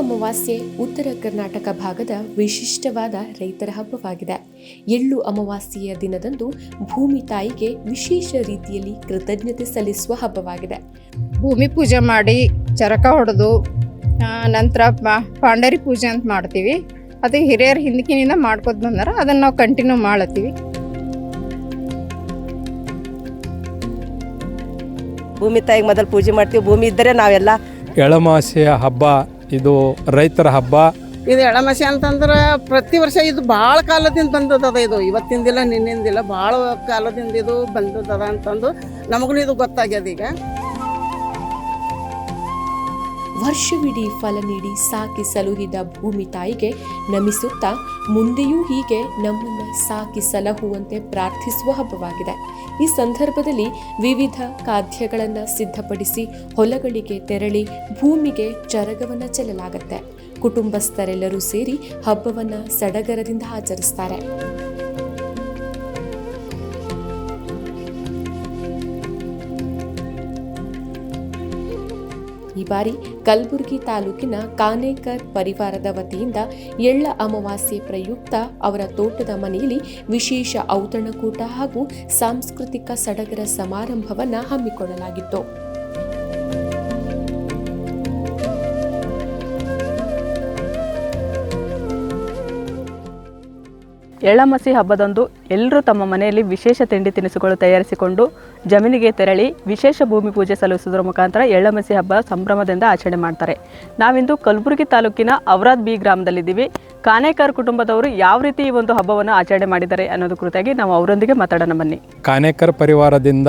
ಅಮಾವಾಸ್ಯೆ ಉತ್ತರ ಕರ್ನಾಟಕ ಭಾಗದ ವಿಶಿಷ್ಟವಾದ ರೈತರ ಹಬ್ಬವಾಗಿದೆ. ಎಳ್ಳು ಅಮಾವಾಸ್ಯೆಯ ದಿನದಂದು ಭೂಮಿ ತಾಯಿಗೆ ವಿಶೇಷ ರೀತಿಯಲ್ಲಿ ಕೃತಜ್ಞತೆ ಸಲ್ಲಿಸುವ ಹಬ್ಬವಾಗಿದೆ. ಭೂಮಿ ಪೂಜೆ ಮಾಡಿ ಚರಕ ಹೊಡೆದು ನಂತರ ಪಾಂಡರಿ ಪೂಜೆ ಅಂತ ಮಾಡ್ತೀವಿ. ಅದು ಹಿರಿಯರ ಹಿಂದಕಿನಿಂದ ಮಾಡ್ಕೊತ ಬಂದಾರ ಅದನ್ನು ನಾವು ಕಂಟಿನ್ಯೂ ಮಾಡತ್ತೀವಿ ಭೂಮಿ ತಾಯಿಗೆ ಮೊದಲು ಪೂಜೆ ಮಾಡ್ತೀವಿ. ಭೂಮಿ ಇದ್ದರೆ ನಾವೆಲ್ಲ ಎಳಮಾಸೆಯ ಹಬ್ಬ ಇದು ರೈತರ ಹಬ್ಬ. ಇದು ಎಳಮಸಿ ಅಂತಂದ್ರೆ ಪ್ರತಿ ವರ್ಷ ಇದು ಭಾಳ ಕಾಲದಿಂದ ಬಂದದ ಇದು. ಇವತ್ತಿಂದಿಲ್ಲ, ನಿನ್ನಿಂದಿಲ್ಲ, ಭಾಳ ಕಾಲದಿಂದ ಇದು ಬಂದದ ಅಂತಂದು ನಮಗೂ ಇದು ಗೊತ್ತಾಗ್ಯದ ಈಗ. ವರ್ಷವಿಡೀ ಫಲ ನೀಡಿ ಸಾಕಿ ಸಲುಹಿದ ಭೂಮಿ ತಾಯಿಗೆ ನಮಿಸುತ್ತಾ ಮುಂದೆಯೂ ಹೀಗೆ ನಮ್ಮನ್ನು ಸಾಕಿ ಸಲಹುವಂತೆ ಪ್ರಾರ್ಥಿಸುವ ಹಬ್ಬವಾಗಿದೆ. ಈ ಸಂದರ್ಭದಲ್ಲಿ ವಿವಿಧ ಖಾದ್ಯಗಳನ್ನು ಸಿದ್ಧಪಡಿಸಿ ಹೊಲಗಳಿಗೆ ತೆರಳಿ ಭೂಮಿಗೆ ಚರಗವನ್ನು ಚೆಲ್ಲಲಾಗುತ್ತೆ. ಕುಟುಂಬಸ್ಥರೆಲ್ಲರೂ ಸೇರಿ ಹಬ್ಬವನ್ನು ಸಡಗರದಿಂದ ಆಚರಿಸ್ತಾರೆ. ಈ ಬಾರಿ ಕಲಬುರಗಿ ತಾಲೂಕಿನ ಕಾನೇಕರ್ ಪರಿವಾರದ ವತಿಯಿಂದ ಎಳ್ಳ ಅಮಾವಾಸ್ಯೆ ಪ್ರಯುಕ್ತ ಅವರ ತೋಟದ ಮನೆಯಲ್ಲಿ ವಿಶೇಷ ಔತಣಕೂಟ ಹಾಗೂ ಸಾಂಸ್ಕೃತಿಕ ಸಡಗರ ಸಮಾರಂಭವನ್ನು ಹಮ್ಮಿಕೊಳ್ಳಲಾಗಿತ್ತು. ಎಳ್ಳಮಸಿ ಹಬ್ಬದಂದು ಎಲ್ಲರೂ ತಮ್ಮ ಮನೆಯಲ್ಲಿ ವಿಶೇಷ ತಿಂಡಿ ತಿನಿಸುಗಳು ತಯಾರಿಸಿಕೊಂಡು ಜಮೀನಿಗೆ ತೆರಳಿ ವಿಶೇಷ ಭೂಮಿ ಪೂಜೆ ಸಲ್ಲಿಸುವುದರ ಮುಖಾಂತರ ಎಳ್ಳಮಸಿ ಹಬ್ಬ ಸಂಭ್ರಮದಿಂದ ಆಚರಣೆ ಮಾಡ್ತಾರೆ. ನಾವಿಂದು ಕಲಬುರಗಿ ತಾಲೂಕಿನ ಅವರಾದ್ ಬಿ ಗ್ರಾಮದಲ್ಲಿದ್ದೀವಿ. ಕಾನೇಕರ್ ಕುಟುಂಬದವರು ಯಾವ ರೀತಿ ಈ ಒಂದು ಹಬ್ಬವನ್ನು ಆಚರಣೆ ಮಾಡಿದ್ದಾರೆ ಅನ್ನೋದು ಕುರಿತಾಗಿ ನಾವು ಅವರೊಂದಿಗೆ ಮಾತಾಡೋಣ ಬನ್ನಿ. ಕಾನೇಕರ್ ಪರಿವಾರದಿಂದ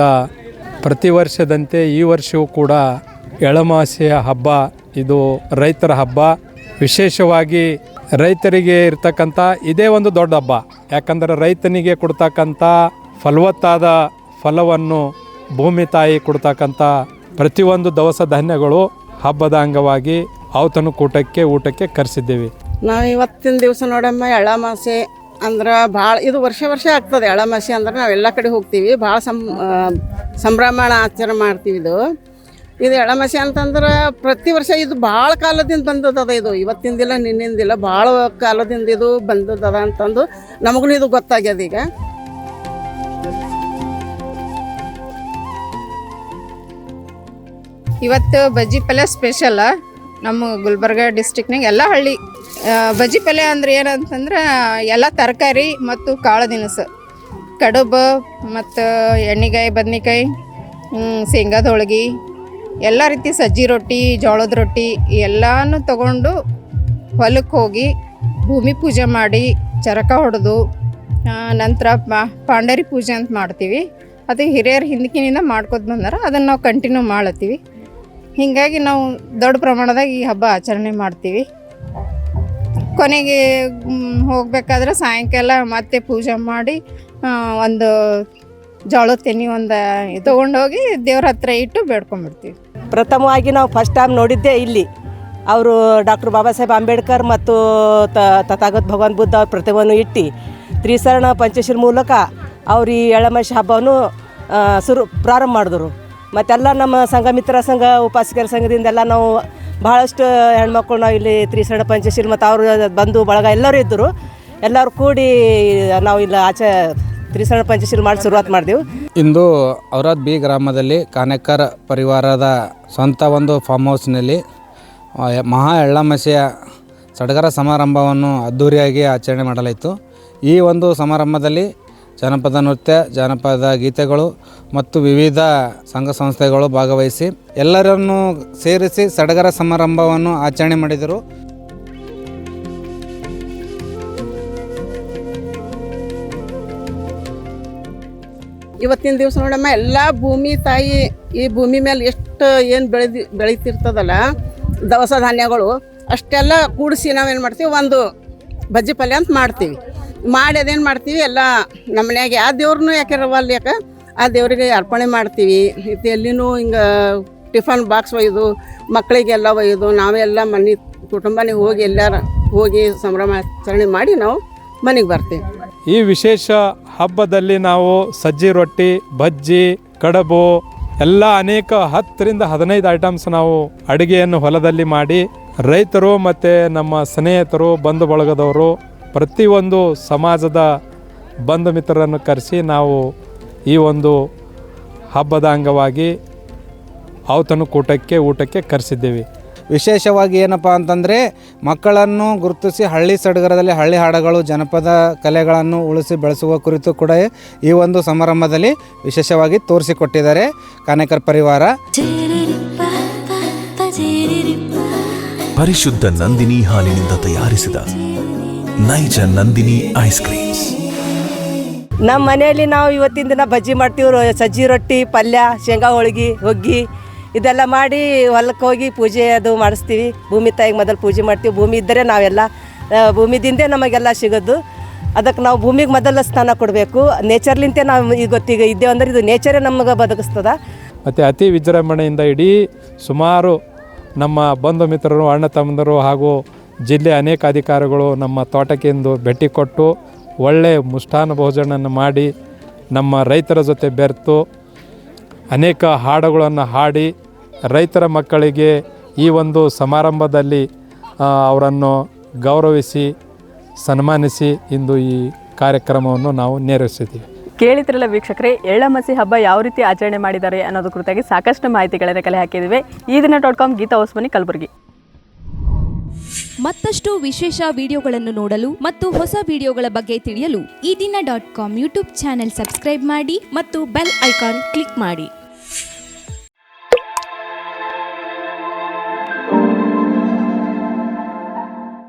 ಪ್ರತಿ ವರ್ಷದಂತೆ ಈ ವರ್ಷವೂ ಕೂಡ ಎಳಮಾಸೆಯ ಹಬ್ಬ. ಇದು ರೈತರ ಹಬ್ಬ. ವಿಶೇಷವಾಗಿ ರೈತರಿಗೆ ಇರ್ತಕ್ಕಂಥ ಇದೇ ಒಂದು ದೊಡ್ಡ ಹಬ್ಬ. ಯಾಕಂದರೆ ರೈತನಿಗೆ ಕೊಡ್ತಕ್ಕಂಥ ಫಲವತ್ತಾದ ಫಲವನ್ನು ಭೂಮಿ ತಾಯಿ ಕೊಡ್ತಕ್ಕಂಥ ಪ್ರತಿಯೊಂದು ದವಸ ಧಾನ್ಯಗಳು ಹಬ್ಬದ ಅಂಗವಾಗಿ ಔತಣಕೂಟಕ್ಕೆ ಊಟಕ್ಕೆ ಕರೆಸಿದ್ದೀವಿ. ನಾವು ಇವತ್ತಿನ ದಿವಸ ನೋಡಮ್ಮ, ಎಳ್ಳಮಾಸೆ ಅಂದ್ರೆ ಭಾಳ ಇದು ವರ್ಷ ವರ್ಷ ಆಗ್ತದೆ. ಎಳ್ಳಮಾಸೆ ಅಂದ್ರೆ ನಾವು ಎಲ್ಲ ಕಡೆ ಹೋಗ್ತೀವಿ. ಭಾಳ ಸಂ ಸಂಭ್ರಮಣ ಆಚರಣೆ ಮಾಡ್ತೀವಿ ಇದು. ಇದು ಎಳ್ಳಮಾಸೆ ಅಂತಂದ್ರೆ ಪ್ರತಿ ವರ್ಷ ಇದು ಭಾಳ ಕಾಲದಿಂದ ಬಂದದ ಇದು. ಇವತ್ತಿಂದಿಲ್ಲ, ನಿನ್ನಿಂದಿಲ್ಲ, ಭಾಳ ಕಾಲದಿಂದ ಇದು ಬಂದದ ಅಂತಂದು ನಮಗೂ ಇದು ಗೊತ್ತಾಗ್ಯದ ಈಗ. ಇವತ್ತು ಬಜ್ಜಿ ಪಲ್ಯ ಸ್ಪೆಷಲ್ ನಮ್ಮ ಗುಲ್ಬರ್ಗ ಡಿಸ್ಟಿಕ್ನಾಗ ಎಲ್ಲ ಹಳ್ಳಿ. ಬಜ್ಜಿ ಪಲ್ಯ ಅಂದ್ರೆ ಏನಂತಂದ್ರೆ, ಎಲ್ಲ ತರಕಾರಿ ಮತ್ತು ಕಾಳು ದಿನಸು. ಕಡುಬು ಮತ್ತು ಎಣ್ಣೆಗಾಯಿ, ಬದ್ನಿಕಾಯಿ ಶೇಂಗಾದ ಹೋಳ್ಗೆ ಎಲ್ಲ ರೀತಿ ಸಜ್ಜಿ ರೊಟ್ಟಿ, ಜೋಳದ ರೊಟ್ಟಿ ಎಲ್ಲನೂ ತಗೊಂಡು ಹೊಲಕ್ಕೆ ಹೋಗಿ ಭೂಮಿ ಪೂಜೆ ಮಾಡಿ ಚರಕ ಹೊಡೆದು ನಂತರ ಪಾಂಡರಿ ಪೂಜೆ ಅಂತ ಮಾಡ್ತೀವಿ. ಅದು ಹಿರಿಯರ ಹಿಂದಕಿನಿಂದ ಮಾಡ್ಕೊತ ಬಂದಾರ, ಅದನ್ನು ನಾವು ಕಂಟಿನ್ಯೂ ಮಾಡತ್ತೀವಿ ಹೀಗಾಗಿ ನಾವು ದೊಡ್ಡ ಪ್ರಮಾಣದಾಗ ಈ ಹಬ್ಬ ಆಚರಣೆ ಮಾಡ್ತೀವಿ. ಕೊನೆಗೆ ಹೋಗ್ಬೇಕಾದ್ರೆ ಸಾಯಂಕಾಲ ಮತ್ತೆ ಪೂಜೆ ಮಾಡಿ ಒಂದು ಜೋಳದ ತೆನಿ ಒಂದು ತೊಗೊಂಡೋಗಿ ದೇವ್ರ ಹತ್ರ ಇಟ್ಟು ಬೇಡ್ಕೊಂಡ್ಬಿಡ್ತೀವಿ. ಪ್ರಥಮವಾಗಿ ನಾವು ಫಸ್ಟ್ ಟೈಮ್ ನೋಡಿದ್ದೇ ಇಲ್ಲಿ. ಅವರು ಡಾಕ್ಟರ್ ಬಾಬಾ ಸಾಹೇಬ್ ಅಂಬೇಡ್ಕರ್ ಮತ್ತು ತಥಾಗತ ಭಗವಾನ್ ಬುದ್ಧ ಅವ್ರ ಪ್ರತಿಮೆಯನ್ನು ಇಟ್ಟು, ತ್ರಿಸರಣ ಪಂಚಶೀಲ ಮೂಲಕ ಅವ್ರು ಈ ಎಳಮಶಿ ಹಬ್ಬವನ್ನು ಶುರು ಪ್ರಾರಂಭ ಮಾಡಿದ್ರು. ಮತ್ತೆಲ್ಲ ನಮ್ಮ ಸಂಘ, ಮಿತ್ರ ಸಂಘ, ಉಪಾಸಕರ ಸಂಘದಿಂದೆಲ್ಲ ನಾವು ಭಾಳಷ್ಟು ಹೆಣ್ಮಕ್ಳು ನಾವು ಇಲ್ಲಿ ತ್ರಿಸರಣ ಪಂಚಶೀಲ ಮತ್ತು ಅವರು ಬಂಧು ಬಳಗ ಎಲ್ಲರೂ ಇದ್ದರು. ಎಲ್ಲರೂ ಕೂಡಿ ನಾವು ಇಲ್ಲಿ ಆಚೆ ತ್ರಿಸರಣ ಪಂಚಶೀಲ ಮಾಡಿ ಶುರುವಾತ್ ಮಾಡಿದೆವು. ಇಂದು ಔರಾದ್ ಬಿ ಗ್ರಾಮದಲ್ಲಿ ಕಾನೆಕ್ಕರ್ ಪರಿವಾರದ ಸ್ವಂತ ಒಂದು ಫಾರ್ಮ್ ಹೌಸ್ನಲ್ಲಿ ಮಹಾ ಎಳ್ಳಮಸೆಯ ಸಡಗರ ಸಮಾರಂಭವನ್ನು ಅದ್ಧೂರಿಯಾಗಿ ಆಚರಣೆ ಮಾಡಲಾಯಿತು. ಈ ಒಂದು ಸಮಾರಂಭದಲ್ಲಿ ಜನಪದ ನೃತ್ಯ, ಜಾನಪದ ಗೀತೆಗಳು ಮತ್ತು ವಿವಿಧ ಸಂಘ ಸಂಸ್ಥೆಗಳು ಭಾಗವಹಿಸಿ ಎಲ್ಲರನ್ನು ಸೇರಿಸಿ ಸಡಗರ ಸಮಾರಂಭವನ್ನು ಆಚರಣೆ ಮಾಡಿದರು. ಇವತ್ತಿನ ದಿವಸ ನೋಡಮ್ಮ, ಎಲ್ಲ ಭೂಮಿ ತಾಯಿ ಈ ಭೂಮಿ ಮೇಲೆ ಎಷ್ಟು ಏನು ಬೆಳೆದಿ, ಬೆಳೀತಿರ್ತದಲ್ಲ, ದವಸ ಧಾನ್ಯಗಳು, ಅಷ್ಟೆಲ್ಲ ಕೂಡಿಸಿ ನಾವೇನು ಮಾಡ್ತೀವಿ, ಒಂದು ಬಜ್ಜಿ ಪಲ್ಯ ಅಂತ ಮಾಡ್ತೀವಿ. ಮಾಡಿ ಅದೇನು ಮಾಡ್ತೀವಿ, ಎಲ್ಲ ನಮ್ಮ ಮನ್ಯಾಗ, ಆ ದೇವ್ರನ್ನೂ ಯಾಕಿರವಲ್ಲ ಯಾಕೆ? ಆ ದೇವರಿಗೆ ಅರ್ಪಣೆ ಮಾಡ್ತೀವಿ. ಇದು ಎಲ್ಲಿನೂ ಹಿಂಗೆ ಟಿಫನ್ ಬಾಕ್ಸ್ ಒಯ್ದು ಮಕ್ಕಳಿಗೆಲ್ಲ ಒಯ್ದು, ನಾವೆಲ್ಲ ಮನೆ ಕುಟುಂಬನೇ ಹೋಗಿ ಎಲ್ಲಾರ ಹೋಗಿ ಸಂಭ್ರಮಾಚರಣೆ ಮಾಡಿ ನಾವು ಮನೆಗೆ ಬರ್ತೀವಿ. ಈ ವಿಶೇಷ ಹಬ್ಬದಲ್ಲಿ ನಾವು ಸಜ್ಜಿ ರೊಟ್ಟಿ, ಬಜ್ಜಿ, ಕಡಬು, ಎಲ್ಲ ಅನೇಕ ಹತ್ತರಿಂದ ಹದಿನೈದು ಐಟಮ್ಸ್ ನಾವು ಅಡುಗೆಯನ್ನು ಹೊಲದಲ್ಲಿ ಮಾಡಿ ರೈತರು ಮತ್ತು ನಮ್ಮ ಸ್ನೇಹಿತರು, ಬಂಧು ಬಳಗದವರು, ಪ್ರತಿಯೊಂದು ಸಮಾಜದ ಬಂಧು ಮಿತ್ರರನ್ನು ಕರೆಸಿ ನಾವು ಈ ಒಂದು ಹಬ್ಬದ ಅಂಗವಾಗಿ ಔತಣಕೂಟಕ್ಕೆ, ಊಟಕ್ಕೆ ಕರೆಸಿದ್ದೇವೆ. ವಿಶೇಷವಾಗಿ ಏನಪ್ಪ ಅಂತಂದರೆ ಮಕ್ಕಳನ್ನು ಗುರುತಿಸಿ ಹಳ್ಳಿ ಸಡಗರದಲ್ಲಿ ಹಳ್ಳಿ ಹಾಡುಗಳು ಜನಪದ ಕಲೆಗಳನ್ನು ಉಳಿಸಿ ಬೆಳೆಸುವ ಕುರಿತು ಕೂಡ ಈ ಒಂದು ಸಮಾರಂಭದಲ್ಲಿ ವಿಶೇಷವಾಗಿ ತೋರಿಸಿಕೊಟ್ಟಿದ್ದಾರೆ ಕಾನೇಕರ್ ಪರಿವಾರ. ಪರಿಶುದ್ಧ ನಂದಿನಿ ಹಾಲಿನಿಂದ ತಯಾರಿಸಿದ ನೈಜ ನಂದಿನಿ ಐಸ್ ಕ್ರೀಮ್ಸ್. ನಮ್ಮ ಮನೆಯಲ್ಲಿ ನಾವು ಇವತ್ತಿನ ದಿನ ಬಜ್ಜಿ ಮಾಡ್ತೀವಿ ರೊ- ಸಜ್ಜಿ ರೊಟ್ಟಿ ಪಲ್ಯ ಶೇಂಗಾ ಹೋಳ್ಗಿ ಹೊಗ್ಗಿ. ಇದೆಲ್ಲ ಮಾಡಿ ಹೊಲಕ್ಕೆ ಹೋಗಿ ಪೂಜೆ ಅದು ಮಾಡಿಸ್ತೀವಿ. ಭೂಮಿ ತಾಯಿಗೆ ಮೊದಲು ಪೂಜೆ ಮಾಡ್ತೀವಿ. ಭೂಮಿ ಇದ್ದರೆ ನಾವೆಲ್ಲ ಭೂಮಿದಿಂದೇ ನಮಗೆಲ್ಲ ಸಿಗೋದು. ಅದಕ್ಕೆ ನಾವು ಭೂಮಿಗೆ ಮೊದಲ ಸ್ಥಾನ ಕೊಡಬೇಕು. ನೇಚರ್ಲಿಂತೆ ನಾವು ಈಗ ಗೊತ್ತೀಗ ಇದ್ದೇವೆ ಅಂದ್ರೆ ಇದು ನೇಚರೇ ನಮಗೆ ಬದುಕಿಸ್ತದ. ಮತ್ತು ಅತಿ ವಿಜೃಂಭಣೆಯಿಂದ ಇಡೀ ಸುಮಾರು ನಮ್ಮ ಬಂಧು ಮಿತ್ರರು, ಅಣ್ಣ ತಮ್ಮಂದರು ಹಾಗೂ ಜಿಲ್ಲೆ ಅನೇಕ ಅಧಿಕಾರಿಗಳು ನಮ್ಮ ತೋಟಕ್ಕೆಂದು ಭೇಟಿ ಕೊಟ್ಟು ಒಳ್ಳೆಯ ಮುಷ್ಟಾನ ಭೋಜನವನ್ನು ಮಾಡಿ ನಮ್ಮ ರೈತರ ಜೊತೆ ಬೆರೆತು ಅನೇಕ ಹಾಡುಗಳನ್ನು ಹಾಡಿ ರೈತರ ಮಕ್ಕಳಿಗೆ ಈ ಒಂದು ಸಮಾರಂಭದಲ್ಲಿ ಅವರನ್ನು ಗೌರವಿಸಿ ಸನ್ಮಾನಿಸಿ ಇಂದು ಈ ಕಾರ್ಯಕ್ರಮವನ್ನು ನಾವು ನೆರವೇರಿಸಿದ್ದೀವಿ. ಕೇಳಿದ್ರಲ್ಲ ವೀಕ್ಷಕರೇ ಎಳ್ಳಮಸಿ ಹಬ್ಬ ಯಾವ ರೀತಿ ಆಚರಣೆ ಮಾಡಿದ್ದಾರೆ ಅನ್ನೋದು ಕುರಿತಾಗಿ ಸಾಕಷ್ಟು ಮಾಹಿತಿಗಳನ್ನು ಕಲೆ ಹಾಕಿದ್ದೇವೆ. Ee Dina dot com Geetha Hosamani Kalaburagi. ಮತ್ತಷ್ಟು ವಿಶೇಷ ವಿಡಿಯೋಗಳನ್ನು ನೋಡಲು ಮತ್ತು ಹೊಸ ವಿಡಿಯೋಗಳ ಬಗ್ಗೆ ತಿಳಿಯಲು Ee Dina dot com YouTube channel subscribe ಮಾಡಿ ಮತ್ತು ಬೆಲ್ ಐಕಾನ್ ಕ್ಲಿಕ್ ಮಾಡಿ.